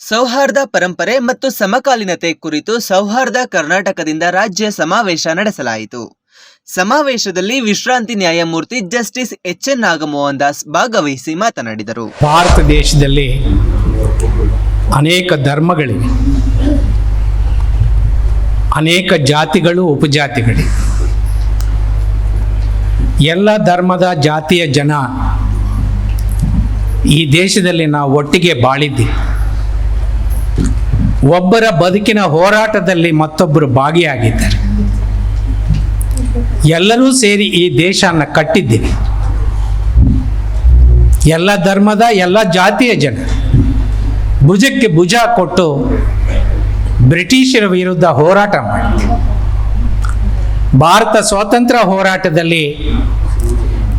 ಸೌಹಾರ್ದ ಪರಂಪರೆ ಮತ್ತು ಸಮಕಾಲೀನತೆ ಕುರಿತು ಸೌಹಾರ್ದ ಕರ್ನಾಟಕದಿಂದ ರಾಜ್ಯ ಸಮಾವೇಶ ನಡೆಸಲಾಯಿತು. ಸಮಾವೇಶದಲ್ಲಿ ವಿಶ್ರಾಂತಿ ನ್ಯಾಯಮೂರ್ತಿ justice H N Nagamohan Das ಭಾಗವಹಿಸಿ ಮಾತನಾಡಿದರು. ಭಾರತ ದೇಶದಲ್ಲಿ ಅನೇಕ ಧರ್ಮಗಳಿವೆ. ಅನೇಕ ಜಾತಿಗಳು, ಉಪಜಾತಿಗಳಿವೆ. ಎಲ್ಲ ಧರ್ಮದ ಜಾತಿಯ ಜನ ಈ ದೇಶದಲ್ಲಿ ನಾವು ಒಟ್ಟಿಗೆ ಬಾಳಿದ್ದೀವಿ. ಒಬ್ಬರ ಬದುಕಿನ ಹೋರಾಟದಲ್ಲಿ ಮತ್ತೊಬ್ಬರು ಭಾಗಿಯಾಗಿದ್ದಾರೆ. ಎಲ್ಲರೂ ಸೇರಿ ಈ ದೇಶನ ಕಟ್ಟಿದ್ದೀವಿ. ಎಲ್ಲ ಧರ್ಮದ, ಎಲ್ಲ ಜಾತಿಯ ಜನ ಭುಜಕ್ಕೆ ಭುಜ ಕೊಟ್ಟು ಬ್ರಿಟಿಷರ ವಿರುದ್ಧ ಹೋರಾಟ ಮಾಡಿದ್ದೆ ಭಾರತ ಸ್ವಾತಂತ್ರ್ಯ ಹೋರಾಟದಲ್ಲಿ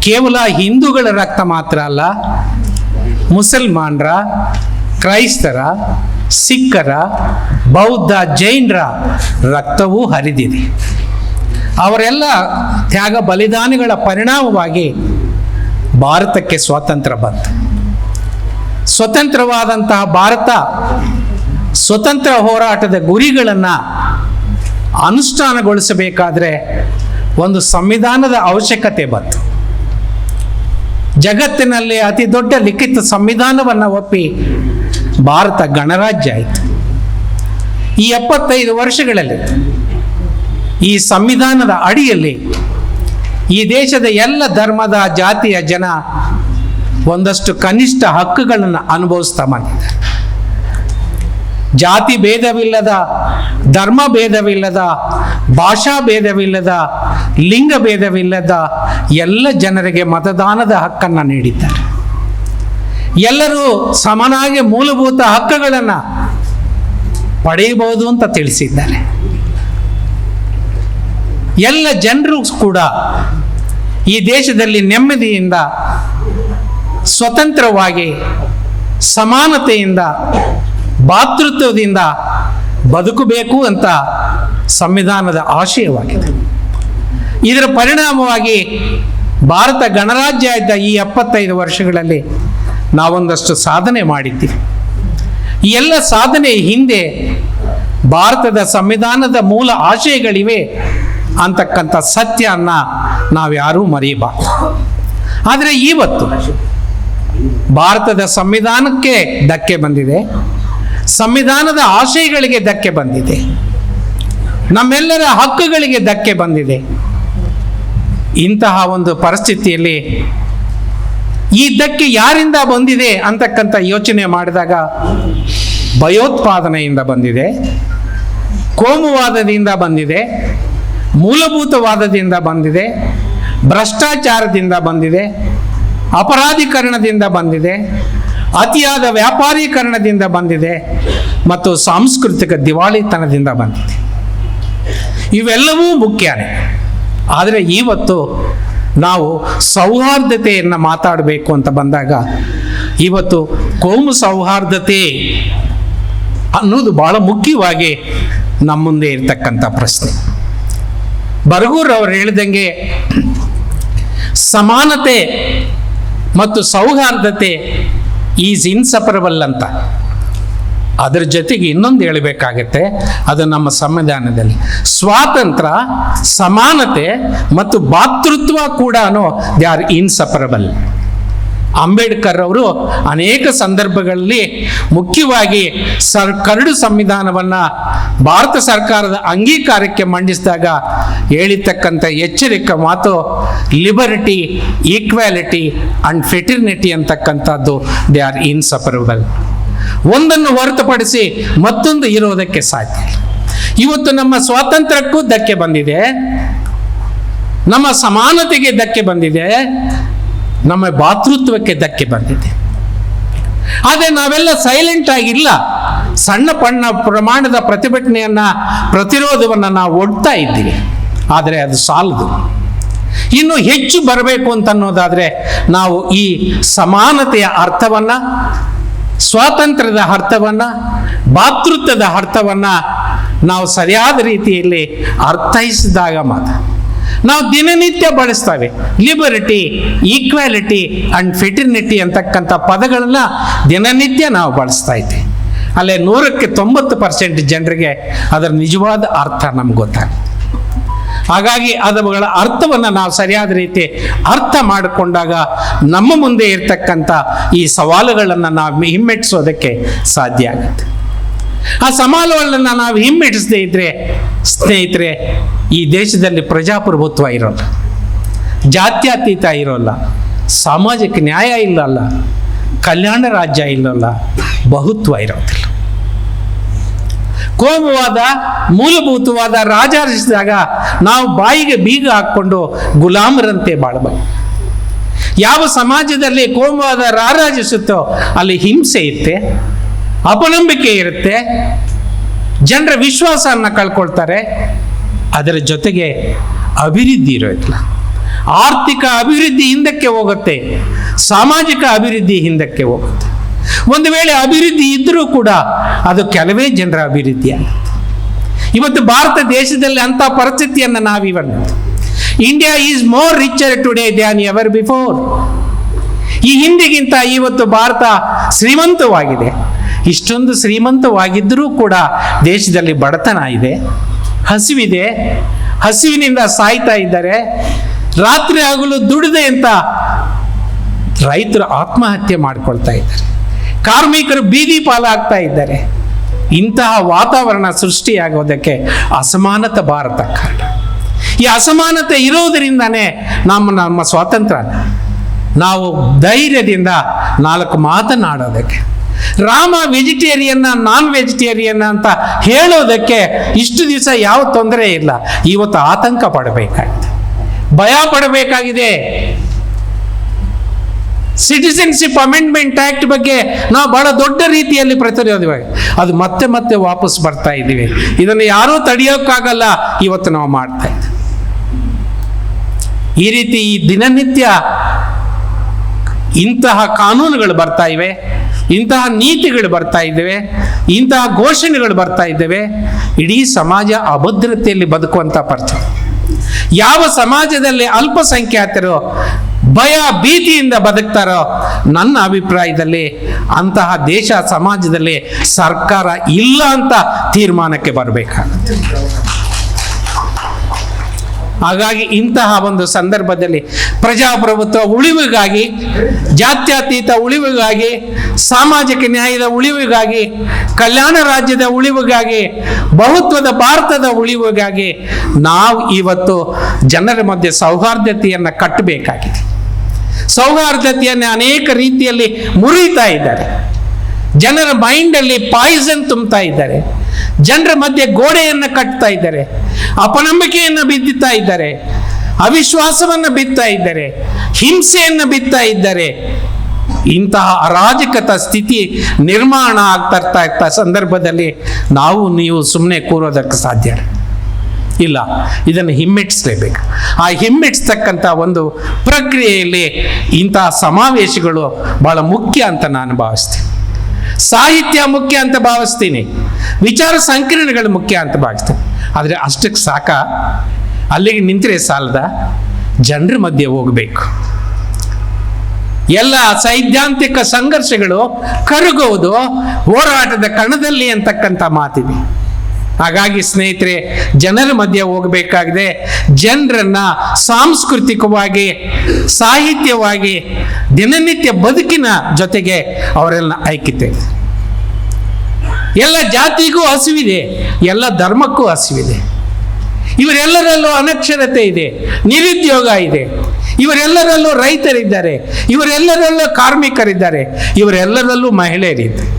ಕೇವಲ ಹಿಂದೂಗಳ ರಕ್ತ ಮಾತ್ರ ಅಲ್ಲ, ಮುಸಲ್ಮಾನರ, ಕ್ರೈಸ್ತರ ಸಿಖ್ಖರ, ಬೌದ್ಧ, ಜೈನರ ರಕ್ತವೂ ಹರಿದಿದೆ. ಅವರೆಲ್ಲ ತ್ಯಾಗ ಬಲಿದಾನಗಳ ಪರಿಣಾಮವಾಗಿ ಭಾರತಕ್ಕೆ ಸ್ವಾತಂತ್ರ್ಯ ಬಂತು. ಸ್ವತಂತ್ರವಾದಂತಹ ಭಾರತ, ಸ್ವತಂತ್ರ ಹೋರಾಟದ ಗುರಿಗಳನ್ನು ಅನುಷ್ಠಾನಗೊಳಿಸಬೇಕಾದ್ರೆ ಒಂದು ಸಂವಿಧಾನದ ಅವಶ್ಯಕತೆ ಬಂತು. ಜಗತ್ತಿನಲ್ಲಿ ಅತಿ ದೊಡ್ಡ ಲಿಖಿತ ಸಂವಿಧಾನವನ್ನು ಒಪ್ಪಿ ಭಾರತ ಗಣರಾಜ್ಯ ಆಯಿತು. ಈ ಎಪ್ಪತ್ತೈದು ವರ್ಷಗಳಲ್ಲಿ ಈ ಸಂವಿಧಾನದ ಅಡಿಯಲ್ಲಿ ಈ ದೇಶದ ಎಲ್ಲ ಧರ್ಮದ ಜಾತಿಯ ಜನ ಒಂದಷ್ಟು ಕನಿಷ್ಠ ಹಕ್ಕುಗಳನ್ನು ಅನುಭವಿಸ್ತಾ ಬಂದಿದ್ದಾರೆ. ಜಾತಿ ಭೇದವಿಲ್ಲದ, ಧರ್ಮ ಭೇದವಿಲ್ಲದ, ಭಾಷಾ ಭೇದವಿಲ್ಲದ ಲಿಂಗ ಭೇದವಿಲ್ಲದ ಎಲ್ಲ ಜನರಿಗೆ ಮತದಾನದ ಹಕ್ಕನ್ನು ನೀಡಿದ್ದಾರೆ. ಎಲ್ಲರೂ ಸಮನಾಗಿ ಮೂಲಭೂತ ಹಕ್ಕುಗಳನ್ನು ಪಡೆಯಬಹುದು ಅಂತ ತಿಳಿಸಿದ್ದಾರೆ. ಎಲ್ಲ ಜನರು ಕೂಡ ಈ ದೇಶದಲ್ಲಿ ನೆಮ್ಮದಿಯಿಂದ ಸ್ವತಂತ್ರವಾಗಿ ಸಮಾನತೆಯಿಂದ ಭಾತೃತ್ವದಿಂದ ಬದುಕಬೇಕು ಅಂತ ಸಂವಿಧಾನದ ಆಶಯವಾಗಿದೆ. ಇದರ ಪರಿಣಾಮವಾಗಿ ಭಾರತ ಗಣರಾಜ್ಯ ಇದ್ದ ಈ ಎಪ್ಪತ್ತೈದು ವರ್ಷಗಳಲ್ಲಿ ನಾವೊಂದಷ್ಟು ಸಾಧನೆ ಮಾಡಿದ್ದೀವಿ ಈ ಎಲ್ಲ ಸಾಧನೆ ಹಿಂದೆ ಭಾರತದ ಸಂವಿಧಾನದ ಮೂಲ ಆಶಯಗಳಿವೆ ಅಂತಕ್ಕಂಥ ನಾವು ನಾವ್ಯಾರೂ ಮರೆಯಬಾರ್ದು ಆದರೆ ಇವತ್ತು ಭಾರತದ ಸಂವಿಧಾನಕ್ಕೆ ಧಕ್ಕೆ ಬಂದಿದೆ, ಸಂವಿಧಾನದ ಆಶಯಗಳಿಗೆ ಧಕ್ಕೆ ಬಂದಿದೆ, ನಮ್ಮೆಲ್ಲರ ಹಕ್ಕುಗಳಿಗೆ ಧಕ್ಕೆ ಬಂದಿದೆ. ಇಂತಹ ಒಂದು ಪರಿಸ್ಥಿತಿಯಲ್ಲಿ ಈ ಧಕ್ಕೆ ಯಾರಿಂದ ಬಂದಿದೆ ಅಂತಕ್ಕಂಥ ಯೋಚನೆ ಮಾಡಿದಾಗ ಭಯೋತ್ಪಾದನೆಯಿಂದ ಬಂದಿದೆ, ಕೋಮುವಾದದಿಂದ ಬಂದಿದೆ, ಮೂಲಭೂತವಾದದಿಂದ ಬಂದಿದೆ, ಭ್ರಷ್ಟಾಚಾರದಿಂದ ಬಂದಿದೆ, ಅಪರಾಧೀಕರಣದಿಂದ ಬಂದಿದೆ, ಅತಿಯಾದ ವ್ಯಾಪಾರೀಕರಣದಿಂದ ಬಂದಿದೆ ಮತ್ತು ಸಾಂಸ್ಕೃತಿಕ ದಿವಾಳಿತನದಿಂದ ಬಂದಿದೆ. ಇವೆಲ್ಲವೂ ಮುಖ್ಯನೇ. ಆದರೆ ಇವತ್ತು ನಾವು ಸೌಹಾರ್ದತೆಯನ್ನು ಮಾತಾಡಬೇಕು ಅಂತ ಬಂದಾಗ ಇವತ್ತು ಕೋಮು ಸೌಹಾರ್ದತೆ ಅನ್ನೋದು ಬಹಳ ಮುಖ್ಯವಾಗಿ ನಮ್ಮ ಮುಂದೆ ಇರತಕ್ಕಂಥ ಪ್ರಶ್ನೆ. ಬರಗೂರ್ ಅವರು ಹೇಳಿದಂಗೆ ಸಮಾನತೆ ಮತ್ತು ಸೌಹಾರ್ದತೆ ಈಸ್ ಇನ್ಸಪರಬಲ್ ಅಂತ. ಅದರ ಜೊತೆಗೆ ಇನ್ನೊಂದು ಹೇಳಬೇಕಾಗತ್ತೆ, ಅದು ನಮ್ಮ ಸಂವಿಧಾನದಲ್ಲಿ. ಸ್ವಾತಂತ್ರ್ಯ, ಸಮಾನತೆ ಮತ್ತು ಭಾತೃತ್ವ ಕೂಡ ದೇ ಆರ್ ಇನ್ಸಪರಬಲ್. ಅಂಬೇಡ್ಕರ್ ಅವರು ಅನೇಕ ಸಂದರ್ಭಗಳಲ್ಲಿ ಮುಖ್ಯವಾಗಿ ಸರ್ ಕರಡು ಸಂವಿಧಾನವನ್ನು ಭಾರತ ಸರ್ಕಾರದ ಅಂಗೀಕಾರಕ್ಕೆ ಮಂಡಿಸಿದಾಗ ಹೇಳಿರ್ತಕ್ಕಂಥ ಎಚ್ಚರಿಕೆ ಮಾತು ಲಿಬರ್ಟಿ, ಈಕ್ವಾಲಿಟಿ ಅಂಡ್ ಫೆಟರ್ನಿಟಿ ಅಂತಕ್ಕಂಥದ್ದು ದೇ ಆರ್ ಇನ್ಸಪರಬಲ್. ಒಂದನ್ನು ಹೊರತುಪಡಿಸಿ ಮತ್ತೊಂದು ಇರೋದಕ್ಕೆ ಸಾಧ್ಯ. ಇವತ್ತು ನಮ್ಮ ಸ್ವಾತಂತ್ರ್ಯಕ್ಕೂ ಧಕ್ಕೆ ಬಂದಿದೆ. ನಮ್ಮ ಸಮಾನತೆಗೆ ಧಕ್ಕೆ ಬಂದಿದೆ. ನಮ್ಮ ಭಾತೃತ್ವಕ್ಕೆ ಧಕ್ಕೆ ಬಂದಿದೆ. ಆದರೆ ನಾವೆಲ್ಲ ಸೈಲೆಂಟ್ ಆಗಿಲ್ಲ. ಸಣ್ಣ ಪಣ್ಣ ಪ್ರಮಾಣದ ಪ್ರತಿಭಟನೆಯನ್ನ, ಪ್ರತಿರೋಧವನ್ನು ನಾವು ಒಡ್ತಾ ಇದ್ದೀವಿ. ಆದರೆ ಅದು ಸಾಲದು. ಇನ್ನು ಹೆಚ್ಚು ಬರಬೇಕು ಅಂತ ಅನ್ನೋದಾದರೆ ನಾವು ಈ ಸಮಾನತೆಯ ಅರ್ಥವನ್ನು ಸ್ವಾತಂತ್ರ್ಯದ ಅರ್ಥವನ್ನು, ಭಾತೃತ್ವದ ಅರ್ಥವನ್ನು ನಾವು ಸರಿಯಾದ ರೀತಿಯಲ್ಲಿ ಅರ್ಥೈಸಿದಾಗ ಮಾತ್ರ. ನಾವು ದಿನನಿತ್ಯ ಬಳಸ್ತೇವೆ. ಲಿಬರ್ಟಿ ಈಕ್ವಾಲಿಟಿ ಅಂಡ್ ಫೆಟರ್ನಿಟಿ ಅಂತಕ್ಕಂಥ ಪದಗಳನ್ನ ದಿನನಿತ್ಯ ನಾವು ಬಳಸ್ತಾ ಇದ್ದೀವಿ. ಅಲ್ಲೇ ನೂರಕ್ಕೆ ತೊಂಬತ್ತು ಪರ್ಸೆಂಟ್ ಜನರಿಗೆ ಅದರ ನಿಜವಾದ ಅರ್ಥ ನಮ್ಗೆ ಗೊತ್ತಾಗುತ್ತೆ. ಹಾಗಾಗಿ ಅದುಗಳ ಅರ್ಥವನ್ನು ನಾವು ಸರಿಯಾದ ರೀತಿ ಅರ್ಥ ಮಾಡಿಕೊಂಡಾಗ ನಮ್ಮ ಮುಂದೆ ಇರ್ತಕ್ಕಂಥ ಈ ಸವಾಲುಗಳನ್ನು ನಾವು ಹಿಮ್ಮೆಟ್ಟಿಸೋದಕ್ಕೆ ಸಾಧ್ಯ ಆಗುತ್ತೆ. ಆ ಸವಾಲುಗಳನ್ನು ನಾವು ಹಿಮ್ಮೆಟ್ಟಿಸದೇ ಇದ್ದರೆ ಸ್ನೇಹಿತರೆ, ಈ ದೇಶದಲ್ಲಿ ಪ್ರಜಾಪ್ರಭುತ್ವ ಇರೋಲ್ಲ. ಜಾತ್ಯತೀತ ಇರೋಲ್ಲ. ಸಾಮಾಜಿಕ ನ್ಯಾಯ ಇಲ್ಲಲ್ಲ ಕಲ್ಯಾಣ ರಾಜ್ಯ ಇಲ್ಲಲ್ಲ. ಬಹುತ್ವ ಇರೋದಿಲ್ಲ. ಕೋಮುವಾದ, ಮೂಲಭೂತವಾದ ರಾಜಾರಿಸಿದಾಗ ನಾವು ಬಾಯಿಗೆ ಬೀಗ ಹಾಕ್ಕೊಂಡು ಗುಲಾಮರಂತೆ ಬಾಳಬೇಕು ಯಾವ ಸಮಾಜದಲ್ಲಿ ಕೋಮವಾದ ರಾರಾಜಿಸುತ್ತೋ ಅಲ್ಲಿ ಹಿಂಸೆ ಇರುತ್ತೆ ಅಪನಂಬಿಕೆ ಇರುತ್ತೆ, ಜನರ ವಿಶ್ವಾಸವನ್ನು ಕಳ್ಕೊಳ್ತಾರೆ, ಅದರ ಜೊತೆಗೆ ಅಭಿವೃದ್ಧಿ ಇರೋದಿಲ್ಲ. ಆರ್ಥಿಕ ಅಭಿವೃದ್ಧಿ ಹಿಂದಕ್ಕೆ ಹೋಗುತ್ತೆ, ಸಾಮಾಜಿಕ ಅಭಿವೃದ್ಧಿ ಹಿಂದಕ್ಕೆ ಹೋಗುತ್ತೆ. ಒಂದು ವೇಳೆ ಅಭಿವೃದ್ಧಿ ಇದ್ದರೂ ಕೂಡ ಅದು ಕೆಲವೇ ಜನರ ಅಭಿವೃದ್ಧಿ ಇವತ್ತು ಭಾರತ ದೇಶದಲ್ಲಿ ಅಂಥ ಪರಿಸ್ಥಿತಿಯನ್ನು ನಾವಿವನ್ನು India is more richer today than ever before ಈ ಹಿಂದಿಗಿಂತ ಇವತ್ತು ಭಾರತ ಶ್ರೀಮಂತವಾಗಿದೆ. ಇಷ್ಟೊಂದು ಶ್ರೀಮಂತವಾಗಿದ್ದರೂ ಕೂಡ ದೇಶದಲ್ಲಿ ಬಡತನ ಇದೆ, ಹಸಿವಿದೆ, ಹಸಿವಿನಿಂದ ಸಾಯ್ತಾ ಇದ್ದಾರೆ. ರಾತ್ರಿ ಆಗಲು ದುಡಿದೆ ಅಂತ ರೈತರು ಆತ್ಮಹತ್ಯೆ ಮಾಡ್ಕೊಳ್ತಾ ಇದ್ದಾರೆ. ಕಾರ್ಮಿಕರು ಬೀದಿ ಪಾಲಾಗ್ತಾ ಇದ್ದಾರೆ. ಇಂತಹ ವಾತಾವರಣ ಸೃಷ್ಟಿಯಾಗೋದಕ್ಕೆ ಅಸಮಾನತೆ ಭಾರತ ಕಾರಣ. ಈ ಅಸಮಾನತೆ ಇರೋದರಿಂದನೇ ನಮ್ಮ ನಮ್ಮ ಸ್ವಾತಂತ್ರ್ಯ. ನಾವು ಧೈರ್ಯದಿಂದ ನಾಲ್ಕು ಮಾತನಾಡೋದಕ್ಕೆ. ರಾಮ ವೆಜಿಟೇರಿಯನ್ನ, ನಾನ್ ವೆಜಿಟೇರಿಯನ್ ಅಂತ ಹೇಳೋದಕ್ಕೆ ಇಷ್ಟು ದಿವಸ ಯಾವ ತೊಂದರೆ ಇಲ್ಲ. ಇವತ್ತು ಆತಂಕ ಪಡಬೇಕಾಗಿದೆ ಭಯ ಪಡಬೇಕಾಗಿದೆ. ಸಿಟಿಸನ್ಶಿಪ್ ಅಮೆಂಡ್ಮೆಂಟ್ ಆಕ್ಟ್ ಬಗ್ಗೆ ನಾವು ಬಹಳ ದೊಡ್ಡ ರೀತಿಯಲ್ಲಿ ಪ್ರತಿರೋಧವಾಗಿ ಅದು ಮತ್ತೆ ಮತ್ತೆ ವಾಪಸ್ ಬರ್ತಾ ಇದ್ದೀವಿ. ಇದನ್ನು ಯಾರೂ ತಡೆಯೋಕ್ಕಾಗಲ್ಲ. ಇವತ್ತು ನಾವು ಮಾಡ್ತಾ ಇದ್ದೀವಿ. ಈ ರೀತಿ ಈ ದಿನನಿತ್ಯ ಇಂತಹ ಕಾನೂನುಗಳು ಬರ್ತಾ ಇವೆ. ಇಂತಹ ನೀತಿಗಳು ಬರ್ತಾ ಇದ್ದಾವೆ. ಇಂತಹ ಘೋಷಣೆಗಳು ಬರ್ತಾ ಇದ್ದಾವೆ. ಇಡೀ ಸಮಾಜ ಅಭದ್ರತೆಯಲ್ಲಿ ಬದುಕುವಂಥ ಪರಿಸ್ಥಿತಿ. ಯಾವ ಸಮಾಜದಲ್ಲಿ ಅಲ್ಪಸಂಖ್ಯಾತರು ಭಯ ಭೀತಿಯಿಂದ ಬದುಕ್ತಾರೋ ನನ್ನ ಅಭಿಪ್ರಾಯದಲ್ಲಿ ಅಂತಹ ದೇಶ ಸಮಾಜದಲ್ಲಿ ಸರ್ಕಾರ ಇಲ್ಲ ಅಂತ ತೀರ್ಮಾನಕ್ಕೆ ಬರಬೇಕಾಗುತ್ತೆ. ಹಾಗಾಗಿ ಇಂತಹ ಒಂದು ಸಂದರ್ಭದಲ್ಲಿ ಪ್ರಜಾಪ್ರಭುತ್ವ ಉಳಿವಿಗಾಗಿ, ಜಾತ್ಯತೀತ ಉಳಿವಿಗಾಗಿ, ಸಾಮಾಜಿಕ ನ್ಯಾಯದ ಉಳಿವಿಗಾಗಿ, ಕಲ್ಯಾಣ ರಾಜ್ಯದ ಉಳಿವಿಗಾಗಿ, ಬಹುತ್ವದ ಭಾರತದ ಉಳಿವಿಗಾಗಿ ನಾವು ಇವತ್ತು ಜನರ ಮಧ್ಯೆ ಸೌಹಾರ್ದತೆಯನ್ನು ಕಟ್ಟಬೇಕಾಗಿದೆ. ಸೌಹಾರ್ದತೆಯನ್ನು ಅನೇಕ ರೀತಿಯಲ್ಲಿ ಮುರಿತಾ ಇದ್ದಾರೆ. ಜನರ ಮೈಂಡಲ್ಲಿ ಪಾಯ್ಸನ್ ತುಂಬ್ತಾ ಇದ್ದಾರೆ. ಜನರ ಮಧ್ಯೆ ಗೋಡೆಯನ್ನು ಕಟ್ತಾ ಇದ್ದಾರೆ. ಅಪನಂಬಿಕೆಯನ್ನು ಬಿದ್ದುತ್ತಾ ಇದ್ದಾರೆ. ಅವಿಶ್ವಾಸವನ್ನು ಬಿತ್ತಾ ಇದ್ದಾರೆ. ಹಿಂಸೆಯನ್ನು ಬಿತ್ತಾ ಇದ್ದಾರೆ. ಇಂತಹ ಅರಾಜಕತ ಸ್ಥಿತಿ ನಿರ್ಮಾಣ ಆಗ್ತಾ ಇರ್ತಾ ಸಂದರ್ಭದಲ್ಲಿ ನಾವು ನೀವು ಸುಮ್ಮನೆ ಕೂರೋದಕ್ಕೆ ಸಾಧ್ಯ. ಇಲ್ಲ. ಇದನ್ನು ಹಿಮ್ಮೆಟ್ಟಿಸಲೇಬೇಕು. ಆ ಹಿಮ್ಮೆಟ್ಟಿಸ್ತಕ್ಕಂಥ ಒಂದು ಪ್ರಕ್ರಿಯೆಯಲ್ಲಿ ಇಂತಹ ಸಮಾವೇಶಗಳು ಬಹಳ ಮುಖ್ಯ ಅಂತ ನಾನು ಭಾವಿಸ್ತೀನಿ. ಸಾಹಿತ್ಯ ಮುಖ್ಯ ಅಂತ ಭಾವಿಸ್ತೀನಿ. ವಿಚಾರ ಸಂಕಿರಣಗಳು ಮುಖ್ಯ ಅಂತ ಭಾವಿಸ್ತೀನಿ. ಆದರೆ ಅಷ್ಟಕ್ಕೆ ಸಾಕ. ಅಲ್ಲಿಗೆ ನಿಂತರೆ ಸಾಲದ ಜನರ ಮಧ್ಯೆ ಹೋಗಬೇಕು. ಎಲ್ಲ ಸೈದ್ಧಾಂತಿಕ ಸಂಘರ್ಷಗಳು ಕರಗುವುದು ಹೋರಾಟದ ಕಣದಲ್ಲಿ ಅಂತಕ್ಕಂಥ ಮಾತಿದೆ. ಹಾಗಾಗಿ ಸ್ನೇಹಿತರೆ, ಜನರ ಮಧ್ಯೆ ಹೋಗಬೇಕಾಗಿದೆ. ಜನರನ್ನ ಸಾಂಸ್ಕೃತಿಕವಾಗಿ, ಸಾಹಿತ್ಯವಾಗಿ, ದಿನನಿತ್ಯ ಬದುಕಿನ ಜೊತೆಗೆ ಅವರೆಲ್ಲ ಐಕ್ಯತೆ. ಎಲ್ಲ ಜಾತಿಗೂ ಹಸಿವಿದೆ, ಎಲ್ಲ ಧರ್ಮಕ್ಕೂ ಹಸಿವಿದೆ. ಇವರೆಲ್ಲರಲ್ಲೂ ಅನಕ್ಷರತೆ ಇದೆ, ನಿರುದ್ಯೋಗ ಇದೆ. ಇವರೆಲ್ಲರಲ್ಲೂ ರೈತರಿದ್ದಾರೆ, ಇವರೆಲ್ಲರಲ್ಲೂ ಕಾರ್ಮಿಕರಿದ್ದಾರೆ, ಇವರೆಲ್ಲರಲ್ಲೂ ಮಹಿಳೆಯರಿದ್ದಾರೆ.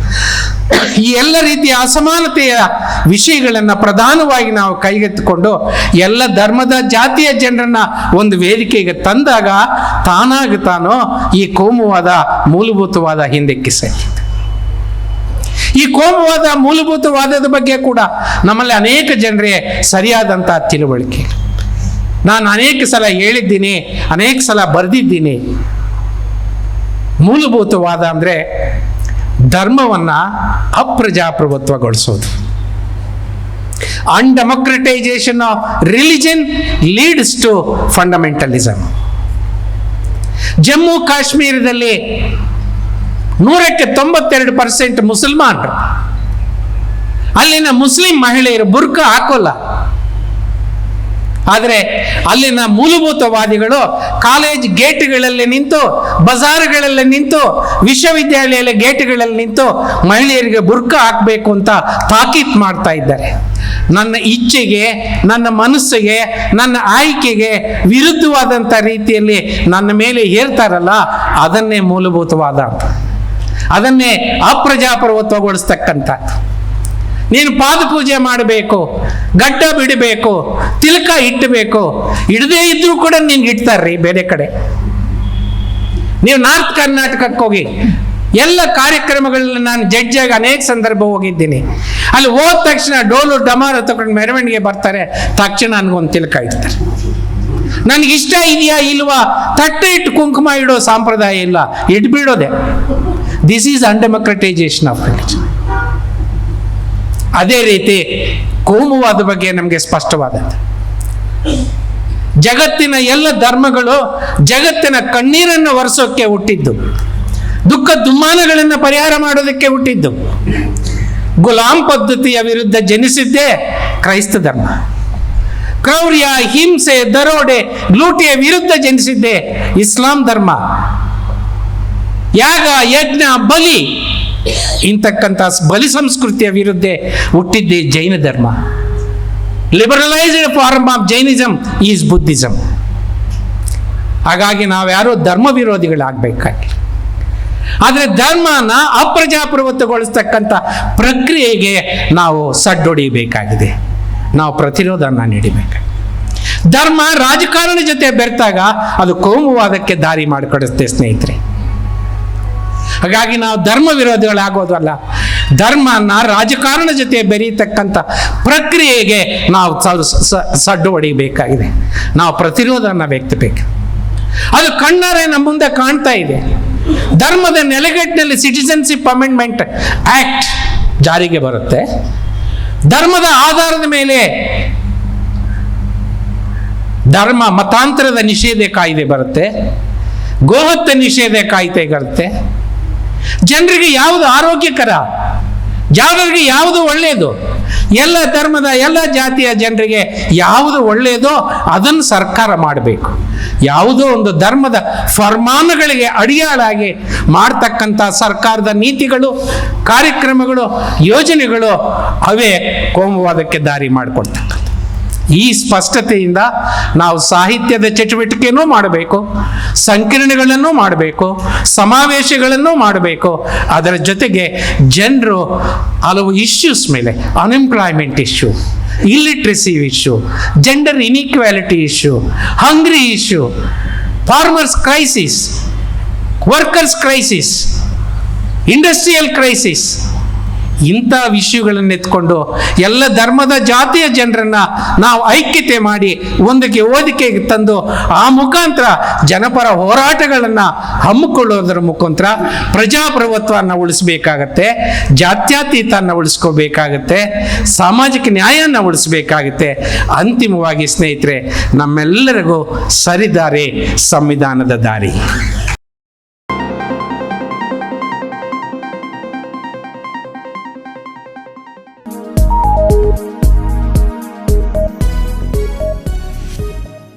ಈ ಎಲ್ಲ ರೀತಿಯ ಅಸಮಾನತೆಯ ವಿಷಯಗಳನ್ನು ಪ್ರಧಾನವಾಗಿ ನಾವು ಕೈಗೆತ್ತಿಕೊಂಡು ಎಲ್ಲ ಧರ್ಮದ ಜಾತಿಯ ಜನರನ್ನ ಒಂದು ವೇದಿಕೆಗೆ ತಂದಾಗ ತಾನಾಗ ತಾನು ಈ ಕೋಮುವಾದ ಮೂಲಭೂತವಾದ ಹಿಂದಕ್ಕೆ ಸಲ್ಲಿದೆ ಈ ಕೋಮುವಾದ ಮೂಲಭೂತವಾದದ ಬಗ್ಗೆ ಕೂಡ ನಮ್ಮಲ್ಲಿ ಅನೇಕ ಜನರೇ ಸರಿಯಾದಂತಹ ತಿಳುವಳಿಕೆ. ನಾನು ಅನೇಕ ಸಲ ಹೇಳಿದ್ದೀನಿ, ಅನೇಕ ಸಲ ಬರೆದಿದ್ದೀನಿ. ಮೂಲಭೂತವಾದ ಅಂದರೆ ಧರ್ಮವನ್ನು ಅಪ್ರಜಾಪ್ರಭುತ್ವಗೊಳಿಸೋದು. Undemocratization of religion leads to fundamentalism Jammu ಕಾಶ್ಮೀರದಲ್ಲಿ ನೂರಕ್ಕೆ ತೊಂಬತ್ತೆರಡು ಪರ್ಸೆಂಟ್ ಮುಸಲ್ಮಾನರು. ಅಲ್ಲಿನ ಮುಸ್ಲಿಂ ಮಹಿಳೆಯರು ಬುರ್ಕ ಹಾಕೋಲ್ಲ. ಆದರೆ ಅಲ್ಲಿನ ಮೂಲಭೂತವಾದಿಗಳು ಕಾಲೇಜ್ ಗೇಟ್ಗಳಲ್ಲಿ ನಿಂತು, ಬಜಾರ್ಗಳಲ್ಲಿ ನಿಂತು, ವಿಶ್ವವಿದ್ಯಾಲಯದ ಗೇಟ್ಗಳಲ್ಲಿ ನಿಂತು ಮಹಿಳೆಯರಿಗೆ ಬುರ್ಕ ಹಾಕಬೇಕು ಅಂತ ತಾಕೀತ್ ಮಾಡ್ತಾ ಇದ್ದಾರೆ. ನನ್ನ ಇಚ್ಛೆಗೆ, ನನ್ನ ಮನಸ್ಸಿಗೆ, ನನ್ನ ಆಯ್ಕೆಗೆ ವಿರುದ್ಧವಾದಂಥ ರೀತಿಯಲ್ಲಿ ನನ್ನ ಮೇಲೆ ಹೇರ್ತಾರಲ್ಲ, ಅದನ್ನೇ ಮೂಲಭೂತವಾದ ಅಂತ. ಅದನ್ನೇ ಅಪ್ರಜಾಪ್ರಭುತ್ವಗೊಳಿಸ್ತಕ್ಕಂಥದ್ದು ನೀನು ಪಾದ ಪೂಜೆ ಮಾಡಬೇಕು ಗಡ್ಡ ಬಿಡಬೇಕು, ತಿಲಕ ಇಟ್ಟಬೇಕು. ಇಡದೇ ಇದ್ರೂ ಕೂಡ ನಿನ್ಗೆ ಇಡ್ತಾರ್ರಿ ಬೇರೆ ಕಡೆ. ನೀವು ನಾರ್ತ್ ಕರ್ನಾಟಕಕ್ಕೆ ಹೋಗಿ, ಎಲ್ಲ ಕಾರ್ಯಕ್ರಮಗಳಲ್ಲಿ ನಾನು ಜಡ್ಜಾಗಿ ಅನೇಕ ಸಂದರ್ಭ ಹೋಗಿದ್ದೀನಿ. ಅಲ್ಲಿ ಹೋದ ತಕ್ಷಣ ಡೋಲು ಡಮಾರ ತಗೊಂಡು ಮೆರವಣಿಗೆ ಬರ್ತಾರೆ, ತಕ್ಷಣ ನನಗೊಂದು ತಿಲಕ ಇಡ್ತಾರೆ. ನನಗೆ ಇಷ್ಟ ಇದೆಯಾ ಇಲ್ವಾ? ತಟ್ಟೆ ಇಟ್ಟು ಕುಂಕುಮ ಇಡೋ ಸಂಪ್ರದಾಯ ಇಲ್ಲ ಇಟ್ಬಿಡೋದೆ this is undemocratization of religion ಅದೇ ರೀತಿ ಕೋಮುವಾದ ಬಗ್ಗೆ ನಮಗೆ ಸ್ಪಷ್ಟವಾದದ್ದು. ಜಗತ್ತಿನ ಎಲ್ಲ ಧರ್ಮಗಳು ಜಗತ್ತಿನ ಕಣ್ಣೀರನ್ನು ಒರೆಸೋಕ್ಕೆ ಹುಟ್ಟಿದ್ದು. ದುಃಖ ದುಮ್ಮಾನಗಳನ್ನು ಪರಿಹಾರ ಮಾಡೋದಕ್ಕೆ ಹುಟ್ಟಿದ್ದು. ಗುಲಾಂ ಪದ್ಧತಿಯ ವಿರುದ್ಧ ಜನಿಸಿದ್ದೇ ಕ್ರೈಸ್ತ ಧರ್ಮ. ಕ್ರೌರ್ಯ, ಹಿಂಸೆ, ದರೋಡೆ, ಲೂಟಿಯ ವಿರುದ್ಧ ಜನಿಸಿದ್ದೇ ಇಸ್ಲಾಂ ಧರ್ಮ. ಯಾಗ, ಯಜ್ಞ, ಬಲಿ ಇಂತಕ್ಕಂಥ ಬಲಿ ಸಂಸ್ಕೃತಿಯ ವಿರುದ್ಧ ಹುಟ್ಟಿದ್ದೇ ಜೈನ ಧರ್ಮ. Liberalised form of Jainism is Buddhism ಹಾಗಾಗಿ ನಾವ್ಯಾರೋ ಧರ್ಮ ವಿರೋಧಿಗಳಾಗಬೇಕಾಗಿ. ಆದರೆ ಧರ್ಮನ ಅಪ್ರಜಾಪ್ರಭುತ್ವಗೊಳಿಸ್ತಕ್ಕಂಥ ಪ್ರಕ್ರಿಯೆಗೆ ನಾವು ಸಡ್ಡೊಡಿಬೇಕಾಗಿದೆ ನಾವು ಪ್ರತಿರೋಧನ ನೀಡಬೇಕು. ಧರ್ಮ ರಾಜಕಾರಣ ಜೊತೆ ಬೆರೆತಾಗ ಅದು ಕೋಮುವಾದಕ್ಕೆ ದಾರಿ ಮಾಡಿಕೊಡುತ್ತೆ ಸ್ನೇಹಿತರೆ. ಹಾಗಾಗಿ ನಾವು ಧರ್ಮ ವಿರೋಧಿಗಳಾಗೋದಲ್ಲ. ಧರ್ಮನ ರಾಜಕಾರಣ ಜೊತೆ ಬೆರೀತಕ್ಕಂಥ ಪ್ರಕ್ರಿಯೆಗೆ ನಾವು ಸಡ್ಡು ಹೊಡಿಬೇಕಾಗಿದೆ. ನಾವು ಪ್ರತಿರೋಧನ ವ್ಯಕ್ತಬೇಕು. ಅದು ಕಣ್ಣಾರೆ ನಮ್ಮ ಮುಂದೆ ಕಾಣ್ತಾ ಇದೆ. ಧರ್ಮದ ನೆಲೆಗಟ್ಟಿನಲ್ಲಿ ಸಿಟಿಸನ್ಶಿಪ್ ಅಮೆಂಡ್ಮೆಂಟ್ ಆಕ್ಟ್ ಜಾರಿಗೆ ಬರುತ್ತೆ. ಧರ್ಮದ ಆಧಾರದ ಮೇಲೆ ಧರ್ಮ ಮತಾಂತರದ ನಿಷೇಧ ಕಾಯ್ದೆ ಬರುತ್ತೆ. ಗೋಹತ್ಯೆ ನಿಷೇಧ ಕಾಯ್ದೆ ಬರುತ್ತೆ. ಜನರಿಗೆ ಯಾವುದು ಆರೋಗ್ಯಕರ? ಜಾಗರಿಗೆ ಯಾವುದು ಒಳ್ಳೆಯದು ಎಲ್ಲ ಧರ್ಮದ ಎಲ್ಲ ಜಾತಿಯ ಜನರಿಗೆ ಯಾವುದು ಒಳ್ಳೆಯದೋ ಅದನ್ನು ಸರ್ಕಾರ ಮಾಡಬೇಕು. ಯಾವುದೋ ಒಂದು ಧರ್ಮದ ಫರ್ಮಾನುಗಳಿಗೆ ಅಡಿಯಾಳಾಗಿ ಮಾಡ್ತಕ್ಕಂಥ ಸರ್ಕಾರದ ನೀತಿಗಳು, ಕಾರ್ಯಕ್ರಮಗಳು, ಯೋಜನೆಗಳು ಅವೇ ಕೋಮುವಾದಕ್ಕೆ ದಾರಿ ಮಾಡಿಕೊಡ್ತಕ್ಕಂಥ ಈ ಸ್ಪಷ್ಟತೆಯಿಂದ ನಾವು ಸಾಹಿತ್ಯದ ಚಟುವಟಿಕೆಯನ್ನು ಮಾಡಬೇಕು, ಸಂಕಿರಣಗಳನ್ನು ಮಾಡಬೇಕು, ಸಮಾವೇಶಗಳನ್ನು ಮಾಡಬೇಕು. ಅದರ ಜೊತೆಗೆ ಜನರು ಹಲವು ಇಶ್ಯೂಸ್ ಮೇಲೆ unemployment issue illiteracy issue gender inequality issue hungry issue farmers crisis workers crisis industrial crisis ಇಂಥ ವಿಷಯಗಳನ್ನು ಎತ್ಕೊಂಡು ಎಲ್ಲ ಧರ್ಮದ ಜಾತಿಯ ಜನರನ್ನ ನಾವು ಐಕ್ಯತೆ ಮಾಡಿ ಒಂದಕ್ಕೆ ಓದಿಕೆಗೆ ತಂದು ಆ ಮುಖಾಂತರ ಜನಪರ ಹೋರಾಟಗಳನ್ನು ಹಮ್ಮಿಕೊಳ್ಳೋದರ ಮುಖಾಂತರ ಪ್ರಜಾಪ್ರಭುತ್ವವನ್ನು ಉಳಿಸ್ಬೇಕಾಗತ್ತೆ ಜಾತ್ಯಾತೀತನ ಉಳಿಸ್ಕೋಬೇಕಾಗತ್ತೆ, ಸಾಮಾಜಿಕ ನ್ಯಾಯನ ಉಳಿಸ್ಬೇಕಾಗತ್ತೆ. ಅಂತಿಮವಾಗಿ ಸ್ನೇಹಿತರೆ, ನಮ್ಮೆಲ್ಲರಿಗೂ ಸರಿದಾರಿ ಸಂವಿಧಾನದ ದಾರಿ.